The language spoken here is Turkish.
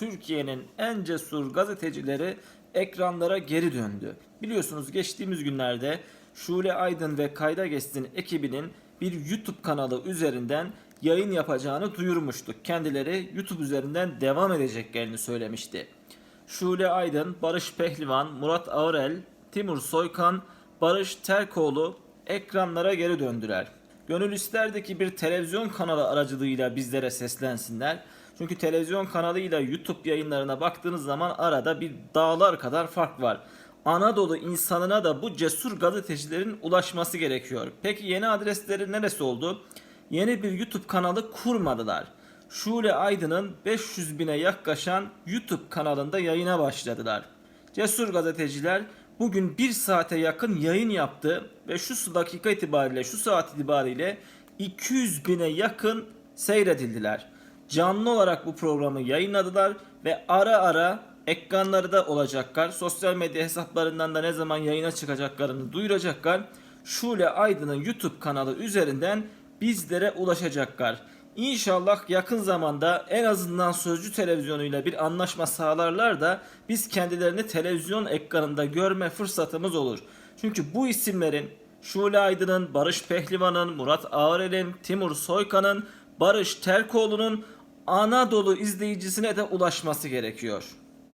Türkiye'nin en cesur gazetecileri ekranlara geri döndü. Biliyorsunuz geçtiğimiz günlerde Şule Aydın ve Kayda Geçsin ekibinin bir YouTube kanalı üzerinden yayın yapacağını duyurmuştuk. Kendileri YouTube üzerinden devam edeceklerini söylemişti. Şule Aydın, Barış Pehlivan, Murat Ağırel, Timur Soykan, Barış Terkoğlu ekranlara geri döndüler. Gönül isterdi ki bir televizyon kanalı aracılığıyla bizlere seslensinler. Çünkü televizyon kanalıyla YouTube yayınlarına baktığınız zaman arada bir dağlar kadar fark var. Anadolu insanına da bu cesur gazetecilerin ulaşması gerekiyor. Peki yeni adresleri neresi oldu? Yeni bir YouTube kanalı kurmadılar. Şule Aydın'ın 500 bine yaklaşan YouTube kanalında yayına başladılar. Cesur gazeteciler bugün bir saate yakın yayın yaptı ve şu dakika itibariyle şu saat itibariyle 200 bine yakın seyredildiler. Canlı olarak bu programı yayınladılar ve ara ara ekranları da olacaklar. Sosyal medya hesaplarından da ne zaman yayına çıkacaklarını duyuracaklar. Şule Aydın'ın YouTube kanalı üzerinden bizlere ulaşacaklar. İnşallah yakın zamanda en azından Sözcü televizyonuyla bir anlaşma sağlarlar da biz kendilerini televizyon ekranında görme fırsatımız olur. Çünkü bu isimlerin Şule Aydın'ın, Barış Pehlivan'ın, Murat Ağırel'in, Timur Soykan'ın, Barış Terkoğlu'nun Anadolu izleyicisine de ulaşması gerekiyor.